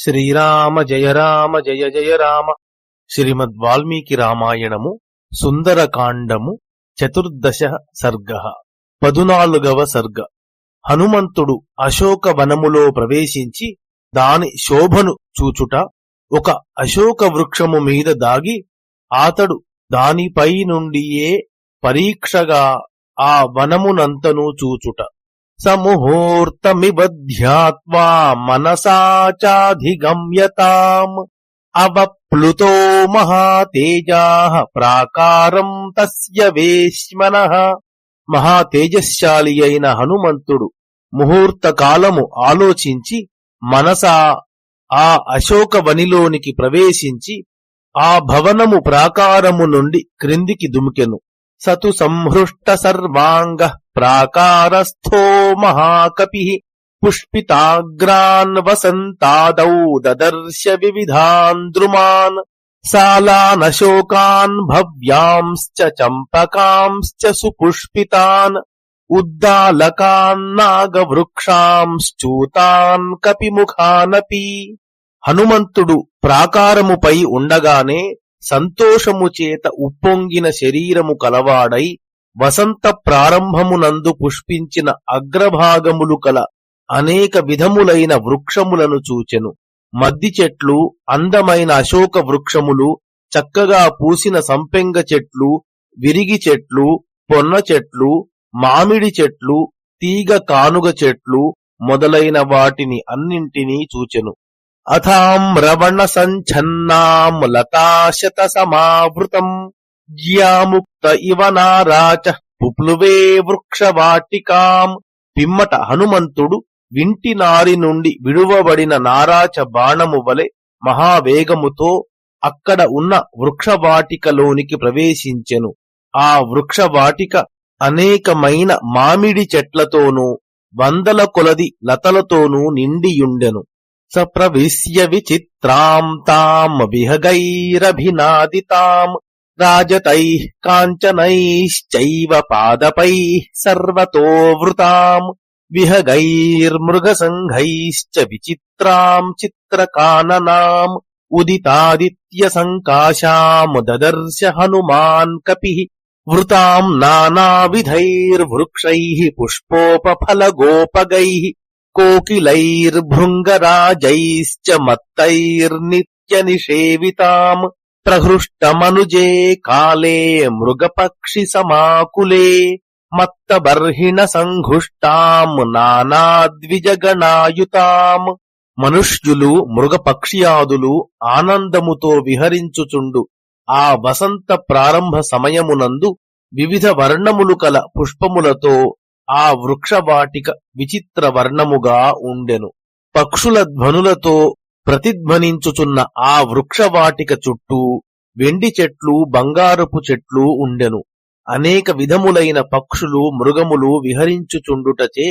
శ్రీరామ జయ రామ జయ జయ రామ. శ్రీమద్ వాల్మీకి రామాయణము సుందరకాండము చతుర్దశ సర్గ పదునాలుగవ సర్గ. హనుమంతుడు అశోక వనములో ప్రవేశించి దాని శోభను చూచుట ఒక అశోక వృక్షము మీద దాగి ఆతడు దానిపై నుండియే పరీక్షగా ఆ వనమునంతను చూచుట. సముహూర్తమిబధ్యాత్వా మనసా చాధిగమ్యతాం అవప్లుతో మహాతేజా ప్రాకారం తస్య వేష్మన మహాతేజశాలి అయిన హనుమంతుడు ముహూర్త కాలము ఆలోచించి మనసా ఆ అశోక వనిలోనికి ప్రవేశించి ఆ భవనము ప్రాకారము నుండి క్రిందికి దుమికెను. సతు సంహృష్ట సర్వాంగ ప్రాకారస్థో మహాకపి పుష్పితాగ్రాన్ వసంతాదౌ దదర్శ వివిధాన్ ద్రుమాన్ సాలానశోకాన్ భవ్యాంశ్చ చంపకాంశ్చ సుపుష్పితాన్ ఉద్దాలకాన్నాగవృక్షాంశ్చూతాన్ కపిముఖానపి హనుమంతుడు ప్రాకారముపై ఉండగానే సంతోషము చేత ఉప్పొంగిన శరీరము కలవాడై వసంత ప్రారంభమునందు పుష్పించిన అగ్రభాగములు కల అనేక విధములైన వృక్షములను చూచెను. మద్ది చెట్లు అందమైన అశోక వృక్షములు చక్కగా పూసిన సంపెంగ చెట్లు విరిగి చెట్లు పొన్న చెట్లు మామిడి చెట్లు తీగ కానుగ చెట్లు మొదలైన వాటిని అన్నింటినీ చూచెను. అథాం రవణ సంఛన్నాం లతాశత సమావృతం. జ్యాముక్త ఇవ నారాచ పుప్లువే వృక్షవాటికాం. పిమ్మట హనుమంతుడు వింటి నారి నుండి విడువబడిన నారాచ బాణము వలె మహావేగముతో అక్కడ ఉన్న వృక్షవాటికలోనికి ప్రవేశించెను. ఆ వృక్షవాటిక అనేకమైన మామిడి చెట్లతోనూ వందల కొలది లతలతోనూ నిండియుండెను. సప్రవిశ్య విచిత్రాం తాం విహగైరభినాదితాం రాజతై కాంచనైశ్చైవ పాదపై సర్వతో వృతాం విహగైర్మృగసంఘైశ్చ విచిత్రాం చిత్రకాననాం ఉదితాదిత్య సంకాశాం దదర్శ హనుమాన్ కపి వృతాం నానావిధైర్వృక్షైః పుష్పోపఫలగోపగైః కోకిలైర్భృంగరాజైశ్చ మత్తైర్నిత్యనిషేవితాం ప్రహృష్టమనుజే కాలే మృగపక్షి సమాకులే మత్తబర్హిణ సంఘుష్టాం నానాద్విజగణాయుతాం. మనుష్యులు మృగపక్ష్యాదులు ఆనందముతో విహరించుచుండు. ఆ వసంత ప్రారంభ సమయమునందు వివిధ వర్ణములు కల పుష్పములతో ఆ వృక్షవాటిక విచిత్ర వర్ణముగా ఉండెను. పక్షుల ధ్వనులతో ప్రతిధ్వనించుచున్న ఆ వృక్షవాటిక చుట్టూ వెండి చెట్లు బంగారపు చెట్లు ఉండెను. అనేక విధములైన పక్షులు మృగములు విహరించుచుండుటచే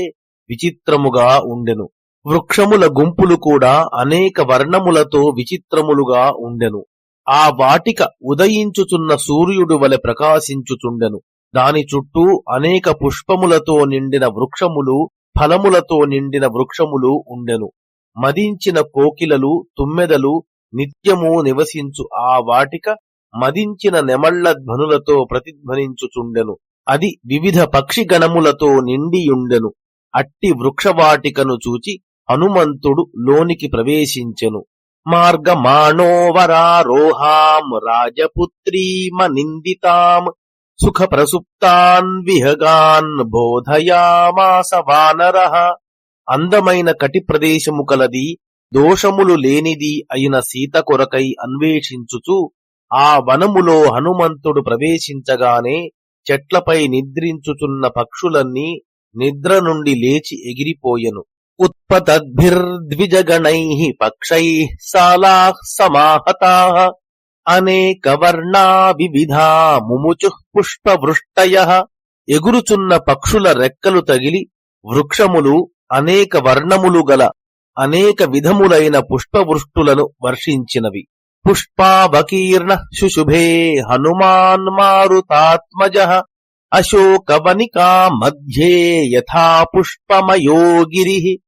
విచిత్రముగా ఉండెను. వృక్షముల గుంపులు కూడా అనేక వర్ణములతో విచిత్రములుగా ఉండెను. ఆ వాటిక ఉదయించుచున్న సూర్యుడు వలె ప్రకాశించుచుండెను. దాని చుట్టూ అనేక పుష్పములతో నిండిన వృక్షములు ఫలములతో నిండిన వృక్షములు ఉండెను. మదించిన కోకిలలు తుమ్మెదలు నిత్యము నివసించు ఆ వాటిక మదించిన నెమళ్ళ ధ్వనులతో ప్రతిధ్వనించుచుండెను. అది వివిధ పక్షి గణములతో నిండియుండెను. అట్టి వృక్షవాటికను చూచి హనుమంతుడు లోనికి ప్రవేశించెను. మార్గమాణోవరారోహాం రాజపుత్రీమనిందితాం సుఖ ప్రసుప్తాన్ విహగాన్ బోధయామాస వానర అందమైన కటి ప్రదేశము కలది దోషములు లేనిది అయిన సీత కొరకై అన్వేషించుచు ఆ వనములో హనుమంతుడు ప్రవేశించగానే చెట్లపై నిద్రించుచున్న పక్షులన్నీ నిద్ర నుండి లేచి ఎగిరిపోయెను. ఉత్పతద్భిర్ద్విజగణై పక్షై సాలా సమాహతా అనేక వర్ణా వివిధా ముముచు పుష్పవృష్టయ ఎగురుచున్న పక్షుల రెక్కలు తగిలి వృక్షములు అనేక వర్ణములు గల అనేక విధములైన పుష్పవృష్టులను వర్షించినవి. పుష్పావకీర్ణ శుశుభే హనుమాన్ మారుతాత్మజ అశోకవనికా మధ్యే యథా పుష్పమయోగిరి.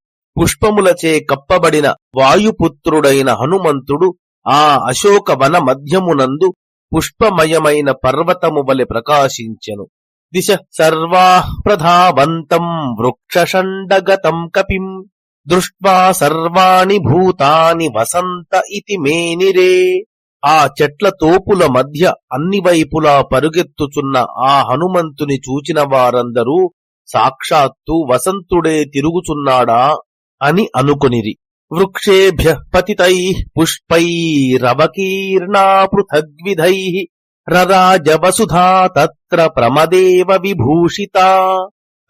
పుష్పములచే కప్పబడిన వాయుపుత్రుడైన హనుమంతుడు ఆ అశోక వన మధ్యమునందు పుష్పమయమైన పర్వతము వలె ప్రకాశించెను. దిశ సర్వా ప్రధావంతం వృక్షషండగతం కపిం దృష్ట్వా సర్వాణి భూతాని వసంత ఇతి మేనిరే ఆ చెట్ల తోపుల మధ్య అన్ని వైపులా పరుగెత్తుచున్న ఆ హనుమంతుని చూచిన వారందరూ సాక్షాత్తు వసంతుడే తిరుగుచున్నాడా అని అనుకునిరి. వృక్షేభ్య పతితై పుష్పైరవకీర్ణా పృథగ్విధై రరాజవసుధా తత్ర ప్రమదేవ విభూషిత.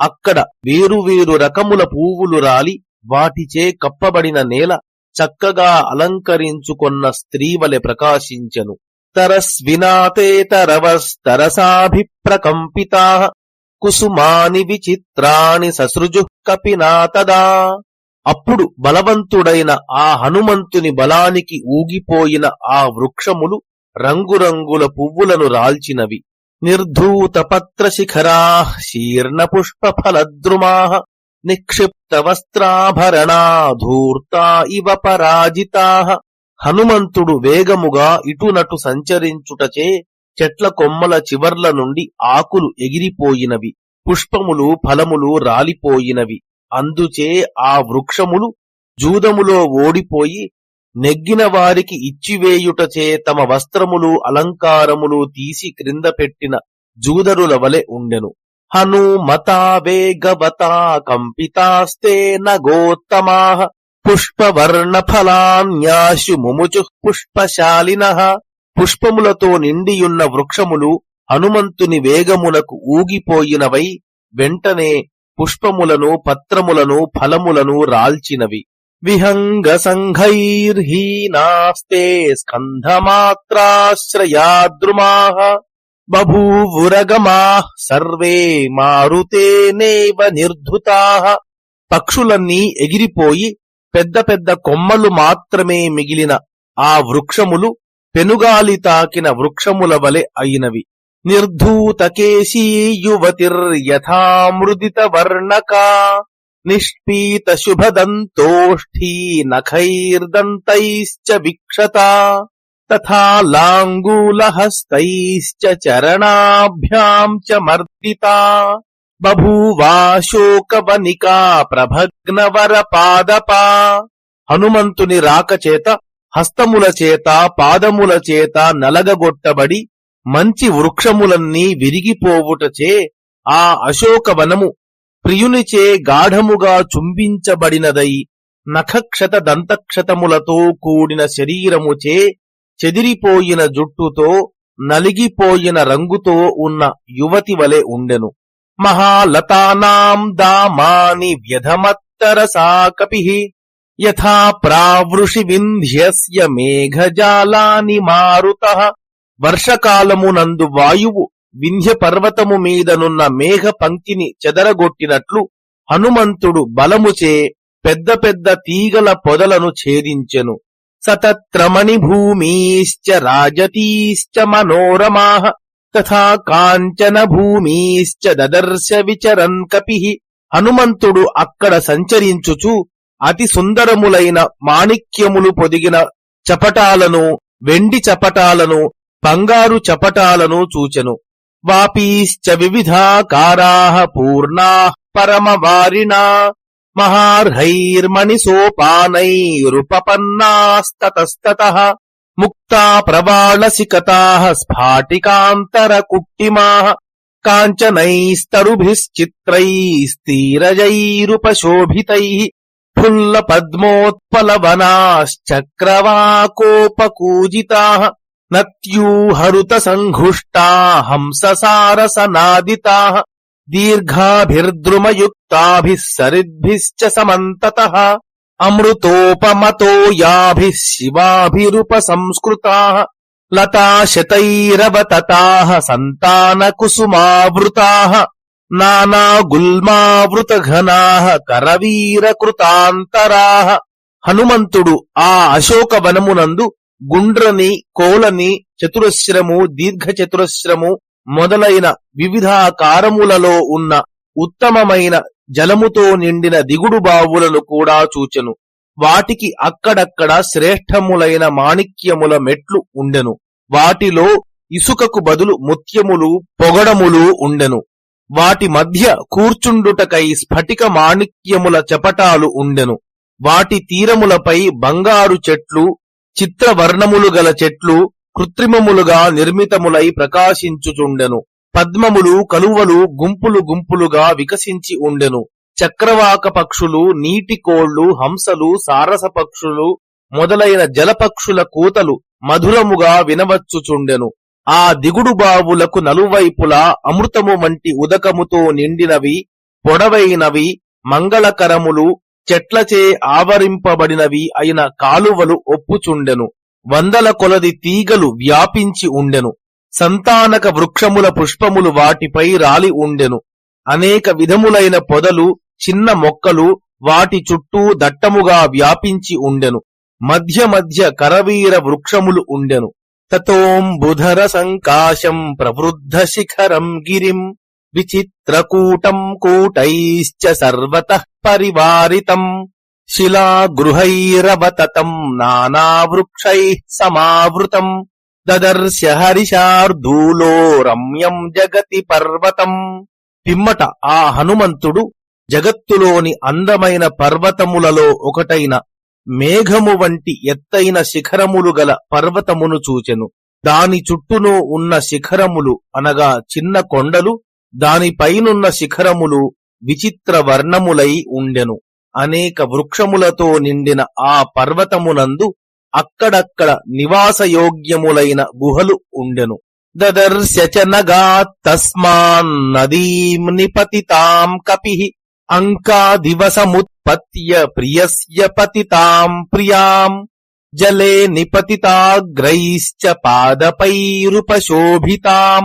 అక్కడ వేరువేరు రకముల పువ్వులు రాలి వాటిచే కప్పబడిన నేల చక్కగా అలంకరించుకొన్న స్త్రీవలె ప్రకాశించెను. తరస్వినాతేతరవస్తరసాభిప్రకంపితా. కుసుమాని విచిత్రాణి ససృజు కపినాతదా. అప్పుడు బలవంతుడైన ఆ హనుమంతుని బలానికి ఊగిపోయిన ఆ వృక్షములు రంగురంగుల పువ్వులను రాల్చినవి. నిర్ధూత పత్ర శిఖరా శీర్ణ పుష్ప ఫలద్రుమా నిక్షిప్త వస్త్రాభరణా ధూర్తా ఇవ పరాజితా హనుమంతుడు వేగముగా ఇటునటు సంచరించుటచే చెట్ల కొమ్మల చివర్ల నుండి ఆకులు ఎగిరిపోయినవి. పుష్పములు ఫలములు రాలిపోయినవి. అందుచే ఆ వృక్షములు జూదములో ఓడిపోయి నెగ్గిన వారికి ఇచ్చివేయుటచే తమ వస్త్రములు అలంకారములు తీసి క్రింద పెట్టిన జూదరుల వలె ఉండెను. హనుమతా వేగవతా కంపితాస్తే నగోత్తమా పుష్పవర్ణ ఫలాన్యాశు ముముచు పుష్పశాలిన పుష్పములతో నిండియున్న వృక్షములు హనుమంతుని వేగమునకు ఊగిపోయినవై వెంటనే పుష్పములను పత్రములను ఫలములను రాల్చినవి. విహంగ సంఘైర్హీనాస్తే స్కంధమాత్రాశ్రయాద్రుమా బభూవురగమా సర్వే మారుతేనేవ నిర్ధుతా పక్షులన్నీ ఎగిరిపోయి పెద్ద పెద్ద కొమ్మలు మాత్రమే మిగిలిన ఆ వృక్షములు పెనుగాలి తాకిన వృక్షముల వలె అయినవి. నిర్ధూతకేశీ వర్ణకా నిష్పీత శుభదంతోష్ఠీ నఖైర్దంతైశ్చ విక్షత తథా లాంగూలహస్తైశ్చ చరణాభ్యాం చ మర్దితా బభూవాశోకవనికా ప్రభగ్నవర పాదపా హనుమంతుని రాకచేత హస్తములచేత పాదములచేత నలగగొట్టబడి మంచి వృక్షములన్నీ విరిగిపోవుటచే ఆ అశోకవనము ప్రియునిచే గాఢముగా చుంబించబడినదై నఖక్షత దంతక్షతములతో కూడిన శరీరముచే చెదిరిపోయిన జుట్టుతో నలిగిపోయిన రంగుతో ఉన్న యువతి వలె ఉండెను. మహాలతానాం దామాని వ్యధమత్తరసా సాకపి. యథా ప్రావృషి వింధ్యస్య మేఘజాలాని మారుత. వర్షకాలమునందు వాయువు వింధ్య పర్వతము మీదనున్న మేఘ పంక్తిని చెదరగొట్టినట్లు హనుమంతుడు బలముచే పెద్ద పెద్ద తీగల పొదలను ఛేదించెను. సతత్రమణి భూమిశ్చ రాజతీశ్చ మనోరమా తథా కాంచన భూమిశ్చ దదర్శ విచరన్ కపి హనుమంతుడు అక్కడ సంచరించుచు అతి సుందరములైన మాణిక్యములు పొదిగిన చపటాలను వెండి చపటాలను బంగారు చపటాలను చూచెను. వాపీశ్చ వివిధాకారా పూర్ణా పరమవారిణా మహార్హైర్మణి సోపానైరుపపన్నాస్తతస్తత ముక్తా ప్రవాళసికతా స్ఫాటికాంతర కుట్టిమా కాంచనైస్తరుభిశ్చిత్రైస్తీరజైరుపశోభితై ఫుల్ల పద్మోత్పలవనాశ్చక్రవాకోపకూజితా నత్యూహరుత సంఘుష్టా హంససారసనాదితా దీర్ఘాభిర్ద్రుమయుక్తాభిः సరిద్భిశ్చ సమంతతः అమృతోపమతో యాభిः శివాభిరుపసంస్కృతాः లతాశతైరవతతాः సంతానకుసుమావృతాः నానాగుల్మావృతఘనాः కరవీరకృతాంతరాः హనుమంతుడు ఆ అశోక వనమునందు గుండ్రని కోలని చతురస్రము దీర్ఘ చతురస్రము మొదలైన వివిధాకారములలో ఉన్న ఉత్తమమైన జలముతో నిండిన దిగుడు బావులను కూడా చూచెను. వాటికి అక్కడక్కడ శ్రేష్టములైన మాణిక్యముల మెట్లు ఉండెను. వాటిలో ఇసుకకు బదులు ముత్యములు పొగడములు ఉండెను. వాటి మధ్య కూర్చుండుటకై స్ఫటిక మాణిక్యముల చపటాలు ఉండెను. వాటి తీరములపై బంగారు చెట్లు చిత్రవర్ణములు గల చెట్లు కృత్రిమములుగా నిర్మితములై ప్రకాశించుచుండెను. పద్మములు కలువలు గుంపులు గుంపులుగా వికసించి ఉండెను. చక్రవాక పక్షులు నీటి కోళ్ళు హంసలు సారస పక్షులు మొదలైన జలపక్షుల కూతలు మధురముగా వినవచ్చుచుండెను. ఆ దిగుడు బావులకు నలువైపులా అమృతము వంటి ఉదకముతో నిండినవి పొడవైనవి మంగళకరములు చెట్లచే ఆవరింపబడినవి అయిన కాలువలు ఒప్పుచుండెను. వందల కొలది తీగలు వ్యాపించి ఉండెను. సంతానక వృక్షముల పుష్పములు వాటిపై రాలి ఉండెను. అనేక విధములైన పొదలు చిన్న మొక్కలు వాటి చుట్టూ దట్టముగా వ్యాపించి ఉండెను. మధ్య మధ్య కరవీర వృక్షములు ఉండెను. తతోంబుధర సంకాశం ప్రవృద్ధ శిఖరం గిరిం. విచిత్రకూటం కూటైశ్చ సర్వత పరివారితం శిలాగృహైరవతతం నానావృక్షై సమావృతం దదర్శ హరిశార్దూలో రమ్యం జగతి పర్వతం పిమ్మట ఆ హనుమంతుడు జగత్తులోని అందమైన పర్వతములలో ఒకటైన మేఘము వంటి ఎత్తైన శిఖరములు గల పర్వతమును చూచెను. దాని చుట్టూను ఉన్న శిఖరములు అనగా చిన్న కొండలు దానిపైనున్న శిఖరములు విచిత్ర వర్ణములై ఉండెను. అనేక వృక్షములతో నిండిన ఆ పర్వతమునందు అక్కడక్కడ నివాసయోగ్యములైన గుహలు ఉండెను. దదర్శచనగా తస్మాన్ నదీం నిపతితాం కపి అంకాదివసముత్పత్య ప్రియస్య పతితాం ప్రియాం. జలే నిపతితాగ్రైశ్చ పాదపైరుపశోభితాం.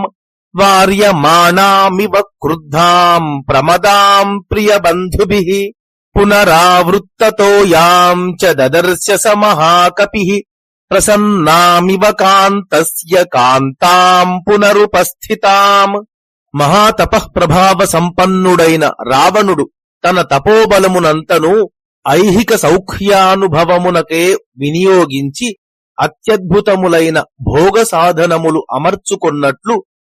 వార్యమాణామివ క్రుద్ధాం ప్రమదాం ప్రియబంధుభిః పునరావృత్తతో యాం చ దదర్శ స మహాకపి ప్రసన్నామివ కాంతస్య కాంతాం పునరుపస్థితాం మహాతపఃప్రభావ సంపన్నుడైన రావణుడు తన తపోబలమునంతను ఐహిక సౌఖ్యానుభవమునకే వినియోగించి అత్యద్భుతములైన భోగ సాధనములు అమర్చుకొన్నట్లు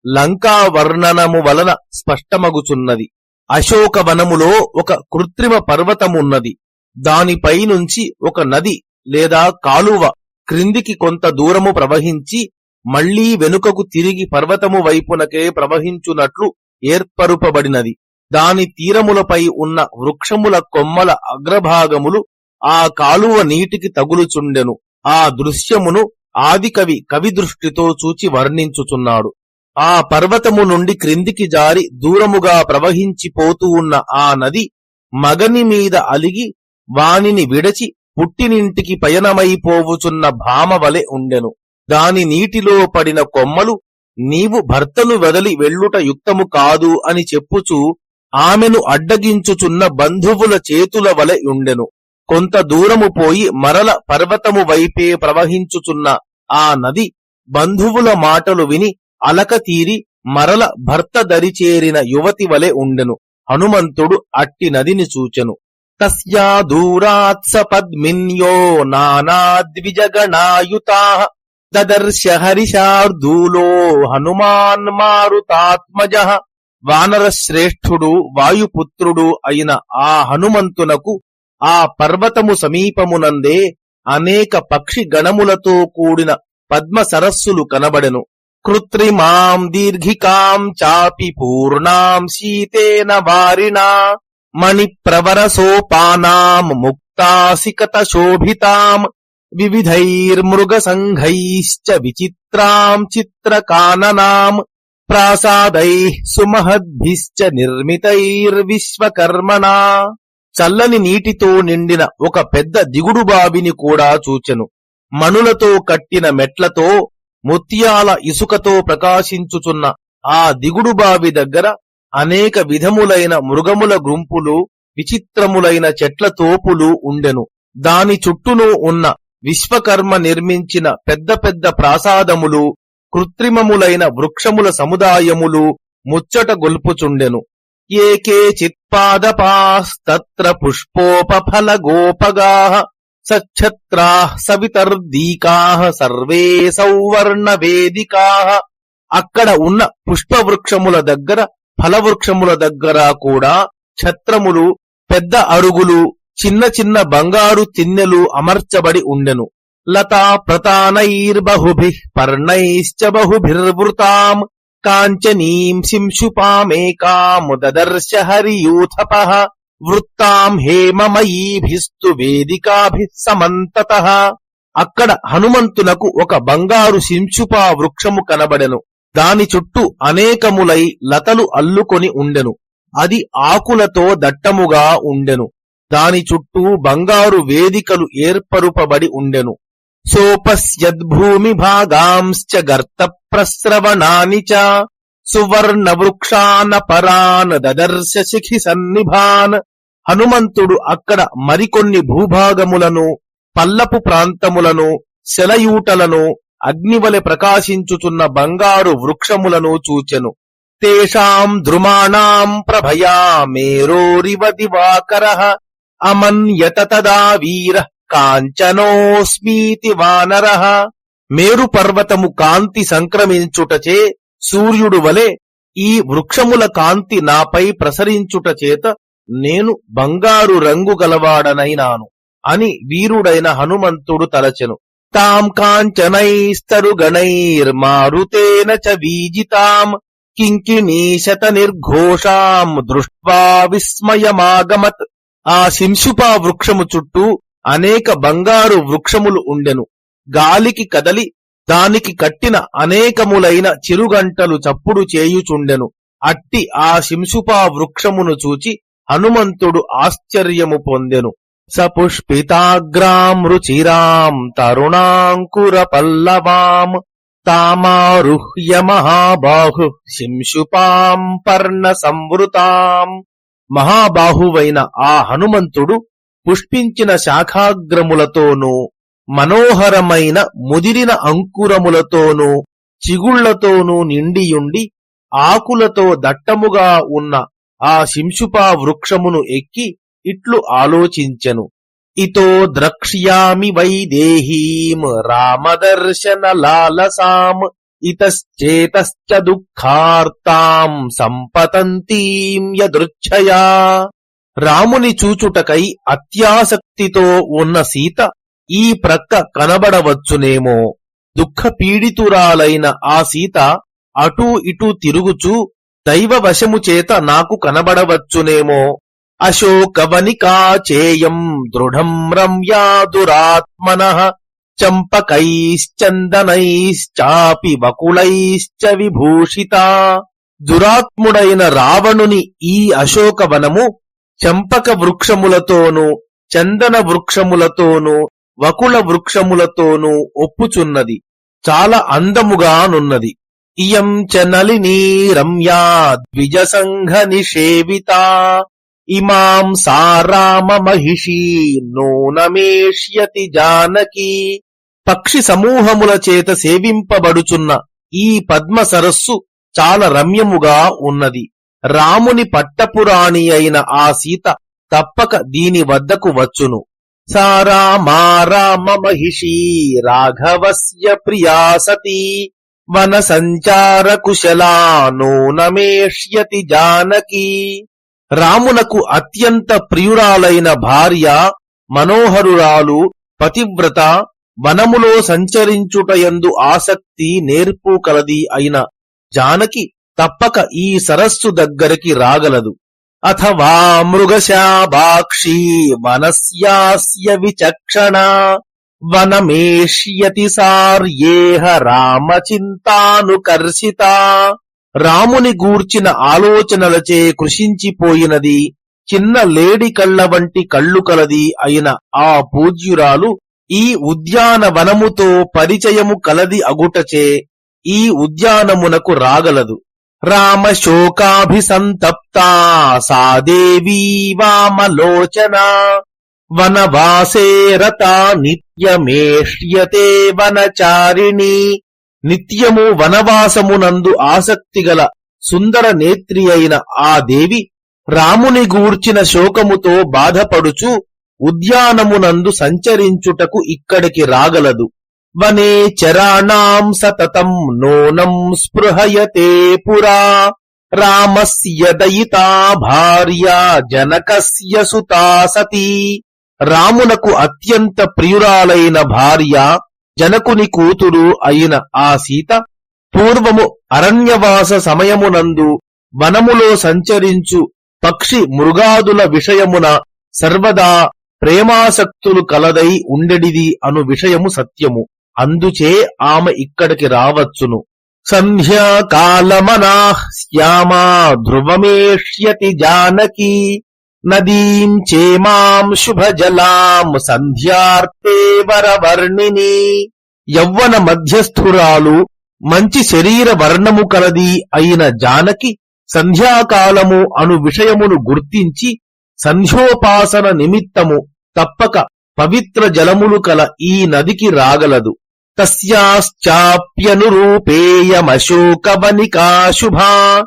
లంకా వర్ణనము వలన స్పష్టమగుచున్నది. అశోకవనములో ఒక కృత్రిమ పర్వతమున్నది. దానిపై నుంచి ఒక నది లేదా కాలువ క్రిందికి కొంత దూరము ప్రవహించి మళ్ళీ వెనుకకు తిరిగి పర్వతము వైపునకే ప్రవహించునట్లు ఏర్పరుపబడినది. దాని తీరములపై ఉన్న వృక్షముల కొమ్మల అగ్రభాగములు ఆ కాలువ నీటికి తగులుచుండెను. ఆ దృశ్యమును ఆదికవి కవి దృష్టితో చూచి వర్ణించుచున్నాడు. ఆ పర్వతము నుండి క్రిందికి జారి దూరముగా ప్రవహించిపోతూ ఉన్న ఆ నది మగని మీద అలిగి వానిని విడచి పుట్టినింటికి పయనమైపోవుచున్న భామ వలె ఉండెను. దాని నీటిలో పడిన కొమ్మలు నీవు భర్తను వదలి వెళ్ళుట యుక్తము కాదు అని చెప్పుచూ ఆమెను అడ్డగించుచున్న బంధువుల చేతుల వలె ఉండెను. కొంత దూరము పోయి మరల పర్వతము వైపే ప్రవహించుచున్న ఆ నది బంధువుల మాటలు విని అలక తీరి మరల భర్త దరిచేరిన యువతి వలె ఉండెను. హనుమంతుడు అట్టి నదిని చూచెను. తస్యా దూరాత్స పద్మిన్యో నానాద్విజగణాయుతా దదర్శ హనుమాన్ మారుతాత్మజ. వానరశ్రేష్ఠుడు వాయుపుత్రుడు అయిన ఆ హనుమంతునకు ఆ పర్వతము సమీపమునందే అనేక పక్షి గణములతో కూడిన పద్మ సరస్సులు కనబడెను. కృత్రిమాం దీర్ఘికాం చాపి పూర్ణాం శీతేన వారిణా మణిప్రవరసోపానాం ముక్తాసికత శోభితాం వివిధైర్మృగ సంఘైశ్చ విచిత్రాం చిత్రకాననాం ప్రాసాదై సుమహద్భిశ్చ నిర్మితైర్విశ్వకర్మణా చల్లని నీటితో నిండిన ఒక పెద్ద దిగుడు బావిని కూడా చూచెను. మణులతో కట్టిన మెట్లతో ముత్యాల ఇసుకతో ప్రకాశించుచున్న ఆ దిగుడు బావి దగ్గర అనేక విధములైన మృగముల గుంపులు విచిత్రములైన చెట్ల తోపులు ఉండెను. దాని చుట్టూను ఉన్న విశ్వకర్మ నిర్మించిన పెద్ద పెద్ద ప్రాసాదములు కృత్రిమములైన వృక్షముల సముదాయములు ముచ్చట గొల్పుచుండెను. ఏకే చిత్పాదపాస్తత్ర పుష్పోపఫల గోపగా సఛత్రా సవితర్దీకాః సర్వే సౌవర్ణ వేదికా అక్కడ ఉన్న పుష్పవృక్షముల దగ్గర ఫలవృక్షముల దగ్గర కూడా ఛత్రములు పెద్ద అరుగులు చిన్న చిన్న బంగారు తిన్నెలు అమర్చబడి ఉండెను. లతా ప్రతానైర్బహుభి పర్ణైశ్చ బహుభిర్వృతాం కాంచనీం శింశుపామేకాము దదర్శ హరియూథప. వృత్తాం హేమమయీభిస్తు వేదికాభి సమంతత. అక్కడ హనుమంతునకు ఒక బంగారు శింశుపా వృక్షము కనబడెను. దాని చుట్టూ అనేకములై లతలు అల్లుకొని ఉండెను. అది ఆకులతో దట్టముగా ఉండెను. దాని చుట్టూ బంగారు వేదికలు ఏర్పరుపబడి ఉండెను. సోపస్యద్భూమి భాగాంశ్చ గర్త ప్రస్రవణాని చ. సువర్ణ వృక్షాన పరాన్ దదర్శ శిఖి సన్నిభాన్. హనుమంతుడు అక్కడ మరికొన్ని భూభాగములను పల్లపు ప్రాంతములను శలయూటలను అగ్నివలె ప్రకాశించుచున్న బంగారు వృక్షములను చూచెను. తేషాం ద్రుమాణాం ప్రభయా మేరోరివ దివాకర. అమన్యత తదా వీర కాంచనోస్మీతి వానర. మేరు పర్వతము కాంతి సంక్రమించుటచే సూర్యుడు వలె ఈ వృక్షముల కాంతి నాపై ప్రసరించుట చేత నేను బంగారు రంగు గలవాడనైనాను అని వీరుడైన హనుమంతుడు తలచెను. తాం కాంచనైస్తరుగణైర్మారుతేన చ వీజితాం కింకిణీశత నిర్ఘోషాం దృష్ట్వా విస్మయమాగమత్. ఆ శింశుపా వృక్షము చుట్టూ అనేక బంగారు వృక్షములు ఉండెను. గాలికి కదలి దానికి కట్టిన అనేకములైన చిరుగంటలు చప్పుడు చేయుచుండెను. అట్టి ఆ శింశుపా వృక్షమును చూచి హనుమంతుడు ఆశ్చర్యము పొందెను. సపుష్పితాగ్రాం రుచిరాం తరుణాంకుర పల్లవాం తామారుహ్య మహాబాహు శింశుపాం పర్ణ సంవృతాం. మహాబాహువైన ఆ హనుమంతుడు పుష్పించిన శాఖాగ్రములతోనూ మనోహరమైన ముదిరిన అంకురములతోనూ చిగుళ్ళతోనూ నిండియుండి ఆకులతో దట్టముగా ఉన్న ఆ శింశుపా వృక్షమును ఎక్కి ఇట్లు ఆలోచించెను. ఇతో ద్రక్ష్యామి వైదేహీం రామదర్శన లాలసాం ఇతశ్చేతశ్చ దుఃఖార్తాం సంపతంతీం యదృచ్ఛయా. రాముని చూచుటకై అత్యాసక్తితో ఉన్న సీత ఈ ప్రక్క కనబడవచ్చునేమో. దుఃఖ పీడితురాలైన ఆ సీత అటూ ఇటూ తిరుగుచూ దైవవశము చేత నాకు కనబడవచ్చునేమో. అశోకవనికాచేయం దృఢం రమ్యాదురాత్మన చంపకైశ్చందనైశ్చాపి వకుళైశ్చ విభూషిత. దురాత్ముడైన రావణుని ఈ అశోకవనము చంపక వృక్షములతోనూ చందన వృక్షములతోనూ వకుల వృక్షములతోనూ ఒప్పుచున్నది. చాలా అందముగానున్నది ఇయం చ నలినీ రమ్యా ద్విజసంఘ నిషేవితా. ఇమాం సారామ మహిషీ నూనమేష్యతి జానకి. పక్షి సమూహముల చేత సేవింపబడుచున్న ఈ పద్మ సరస్సు చాలా రమ్యముగా ఉన్నది. రాముని పట్టపురాణి అయిన ఆ సీత తప్పక దీని వద్దకు వచ్చును. సారామా రామ మహిషీ రాఘవస్య ప్రియా సతీ వన సంచార కుశలా నూనమేష్యతి జానకి రామునకు అత్యంత ప్రియురాలైన భార్య మనోహరురాలు పతివ్రత వనములో సంచరించుటయందు ఆసక్తి నేర్పు కలది అయిన జానకి తప్పక ఈ సరస్సు దగ్గరికి రాగలదు. అథవా మృగశాభాక్షీ వనస్యాస్య విచక్షణ వనమేష్యతి సార్యేహ రామచింతానుకర్షిత రాముని గూర్చిన ఆలోచనలచే కృషించిపోయినది చిన్న లేడి కళ్ళ వంటి కళ్ళు కలది అయిన ఆ పూజ్యురాలు ఈ ఉద్యానవనముతో పరిచయము కలది అగుటచే ఈ ఉద్యానమునకు రాగలదు. రామ శోకాభిసంతప్తా సా దేవీ వామలోచన. వనవాసే రత నిత్యమేష్యతే వనచారిణి. నిత్యము వనవాసమునందు ఆసక్తిగల సుందర నేత్రి అయిన ఆ దేవి రాముని గూర్చిన శోకముతో బాధపడుచు ఉద్యానమునందు సంచరించుటకు ఇక్కడికి రాగలదు. వనే చరాణాం సతతం నోనం స్పృహయతే పురా రామస్య దయితా భార్య జనకస్య సుతా సతీ రామునకు అత్యంత ప్రియురాలైన భార్య జనకుని కూతురు అయిన ఆ సీత పూర్వము అరణ్యవాస సమయమునందు వనములో సంచరించు పక్షి మృగాదుల విషయమున సర్వదా ప్రేమాసక్తులు కలదై ఉండెడిది అను విషయము సత్యము. అందుచే ఆమె ఇక్కడికి రావచ్చును. సంధ్యాకాలమనా శ్యామా ధ్రువమేష్యతి జానకి నదీం చేమాం శుభజలాం సంధ్యార్తే వరవర్ణిని. యవ్వన మధ్యస్థురాలు మంచి శరీర వర్ణము కలది అయిన జానకి సంధ్యాకాలము అను విషయమును గుర్తించి సంధ్యోపాసన నిమిత్తము తప్పక పవిత్ర జలములు కల ఈ నదికి రాగలదు. తస్యాశ్చాప్యనురూపేయమశోకవనికా శుభా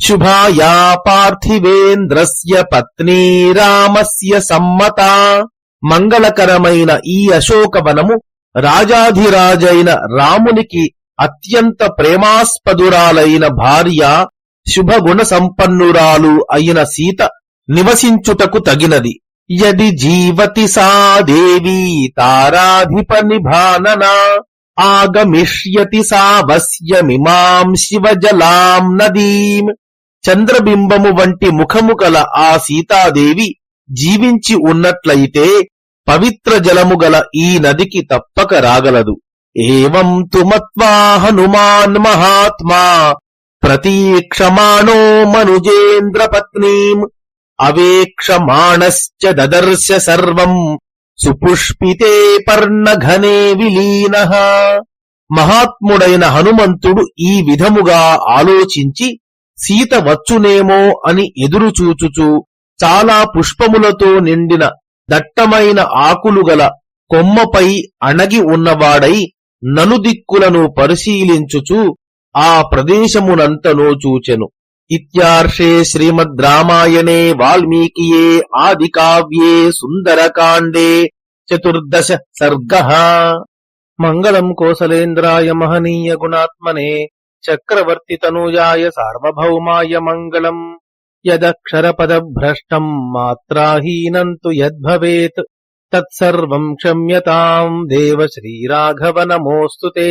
శుభాయా పార్థివేంద్రస్య పత్నీ రామస్య సమ్మత మంగళకరమైన ఈ అశోకవనము రాజాధిరాజైన రామునికి అత్యంత ప్రేమాస్పదురాలైన భార్య శుభగుణ సంపన్నురాలు అయిన సీత నివసించుటకు తగినది యది జీవతి సా దేవీ తారాధిప నిభాననా ఆగమిష్యతి సావస్యమిమాం శివజలాం నదీం. చంద్రబింబము వంటి ముఖము గల ఆ సీతాదేవి జీవించి ఉన్నట్లయితే పవిత్ర జలము గల ఈ నదికి తప్పక రాగలదు. ఏం తుమత్వా హనుమాన్ మహాత్మా. ప్రతీక్షమాణో మనుజేంద్ర పత్నీం అవేక్షమాణశ్చ దదర్శ సర్వం. సుపుష్పితే పర్ణఘనే విలీన. మహాత్ముడైన హనుమంతుడు ఈ విధముగా ఆలోచించి సీత వచ్చునేమో అని ఎదురుచూచుచూ చాలా పుష్పములతో నిండిన దట్టమైన ఆకులు గల కొమ్మపై అణగి ఉన్నవాడై నలుదిక్కులను పరిశీలించుచు ఆ ప్రదేశమునంతనో చూచెను. ఇర్షే శ్రీమద్ రామాయణే వాల్మీకియే ఆది కావ్యే సుందరకాండే చతుర్దశ సర్గ మంగళం కోసలేంద్రాయ మహనీయ గుణాత్మనే చక్రవర్తి తనూజాయ సార్వభౌమాయ మంగళం యదక్షరపదభ్రష్టం మాత్రాహీనం తు యద్భవేత్ తత్సర్వం క్షమ్యతాం దేవ శ్రీరాఘవ నమోస్తుతే